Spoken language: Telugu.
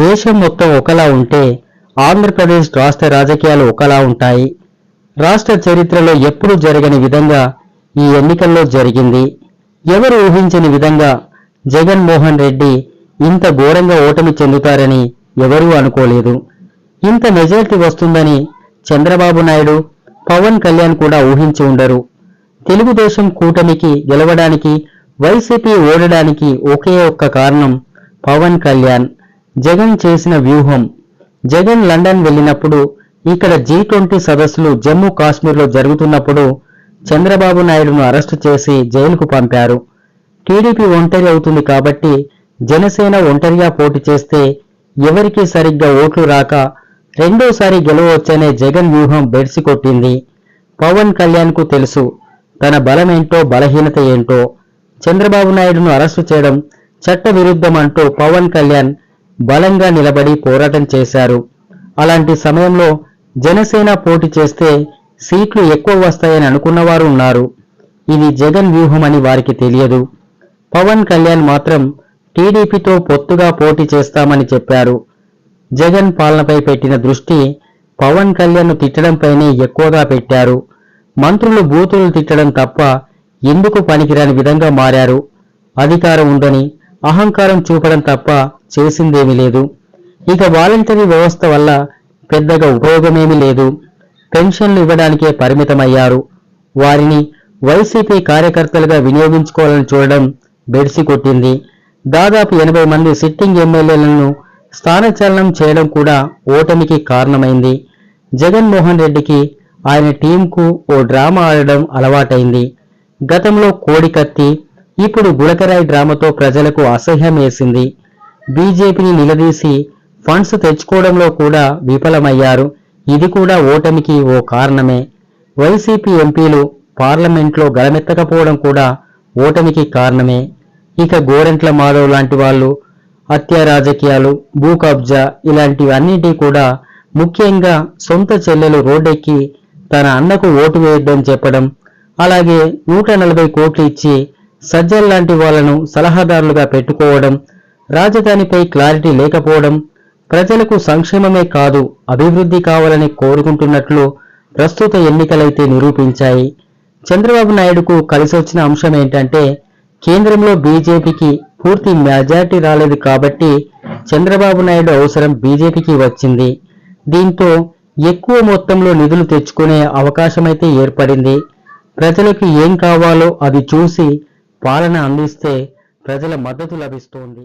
దేశం మొత్తం ఒకలా ఉంటే ఆంధ్రప్రదేశ్ రాష్ట్ర రాజకీయాలు ఒకలా ఉంటాయి. రాష్ట్ర చరిత్రలో ఎప్పుడూ జరగని విధంగా ఈ ఎన్నికల్లో జరిగింది. ఎవరు ఊహించని విధంగా జగన్మోహన్ రెడ్డి ఇంత ఘోరంగా ఓటమి చెందుతారని ఎవరూ అనుకోలేదు. ఇంత మెజార్టీ వస్తుందని చంద్రబాబు నాయుడు పవన్ కళ్యాణ్ కూడా ఊహించి ఉండరు. తెలుగుదేశం కూటమికి గెలవడానికి వైసీపీ ఓడడానికి ఒకే ఒక్క కారణం పవన్ కళ్యాణ్. జగన్ చేసిన వ్యూహం. జగన్ లండన్ వెళ్ళినప్పుడు ఇక్కడ జీ ట్వంటీ సదస్సులు జమ్మూ కాశ్మీర్లో జరుగుతున్నప్పుడు చంద్రబాబు నాయుడును అరెస్టు చేసి జైలుకు పంపారు. టీడీపీ ఒంటరి అవుతుంది కాబట్టి జనసేన ఒంటరిగా పోటీ చేస్తే ఎవరికీ సరిగ్గా ఓట్లు రాక రెండోసారి గెలవచ్చనే జగన్ వ్యూహం బెడిసి కొట్టింది పవన్ కళ్యాణ్కు తెలుసు తన బలమేంటో బలహీనత ఏంటో. చంద్రబాబు నాయుడును అరెస్టు చేయడం చట్టవిరుద్ధం అంటూ పవన్ కళ్యాణ్ బలంగా నిలబడి పోరాటం చేశారు. అలాంటి సమయంలో జనసేన పోటీ చేస్తే సీట్లు ఎక్కువ వస్తాయని అనుకున్నవారు ఉన్నారు. ఇది జగన్ వ్యూహం అని వారికి తెలియదు. పవన్ కళ్యాణ్ మాత్రం టీడీపీతో పొత్తుగా పోటీ చేస్తామని చెప్పారు. జగన్ పాలనపై పెట్టిన దృష్టి పవన్ కళ్యాణ్ తిట్టడంపైనే ఎక్కువగా పెట్టారు. మంత్రులు బూతులు తిట్టడం తప్ప ఎందుకు పనికిరాని విధంగా మారారు? అధికారం ఉందని అహంకారం చూపడం తప్ప చేసిందేమీ లేదు. ఇక వాలంటరీ వ్యవస్థ వల్ల పెద్దగా ఉపయోగమేమీ లేదు. పెన్షన్లు ఇవ్వడానికే పరిమితమయ్యారు. వారిని వైసీపీ కార్యకర్తలుగా వినియోగించుకోవాలని చూడడం బెడిసి కొట్టింది దాదాపు ఎనభై మంది సిట్టింగ్ ఎమ్మెల్యేలను స్థానచలనం చేయడం కూడా ఓటమికి కారణమైంది. జగన్మోహన్ రెడ్డికి ఆయన టీంకు ఓ డ్రామా ఆడడం అలవాటైంది. గతంలో కోడికత్తి ఇప్పుడు గులకరాయి డ్రామాతో ప్రజలకు అసహ్యం వేసింది బీజేపీని నిలదీసి ఫండ్స్ తెచ్చుకోవడంలో కూడా విఫలమయ్యారు. ఇది కూడా ఓటమికి ఓ కారణమే. వైసీపీ ఎంపీలు పార్లమెంట్లో గలమెత్తకపోవడం కూడా ఓటమికి కారణమే. ఇక గోరెంట్ల మాధవ్ లాంటి వాళ్ళు హత్య రాజకీయాలు భూ కబ్జా ఇలాంటివన్నిటి కూడా ముఖ్యంగా సొంత చెల్లెలు రోడ్డెక్కి తన అన్నకు ఓటు వేయొద్దని చెప్పడం అలాగే నూట నలభై కోట్లు ఇచ్చి సజ్జల్ లాంటి వాళ్ళను సలహాదారులుగా పెట్టుకోవడం రాజధానిపై క్లారిటీ లేకపోవడం ప్రజలకు సంక్షేమమే కాదు అభివృద్ధి కావాలని కోరుకుంటున్నట్లు ప్రస్తుత ఎన్నికలైతే నిరూపించాయి. చంద్రబాబు నాయుడుకు కలిసొచ్చిన అంశం ఏంటంటే కేంద్రంలో బీజేపీకి పూర్తి మెజార్టీ రాలేదు కాబట్టి చంద్రబాబు నాయుడు అవసరం బీజేపీకి వచ్చింది. దీంతో ఎక్కువ మొత్తంలో నిధులు తెచ్చుకునే అవకాశమైతే ఏర్పడింది. ప్రజలకు ఏం కావాలో అది చూసి పాలన అందిస్తే ప్రజల మద్దతు లభిస్తోంది.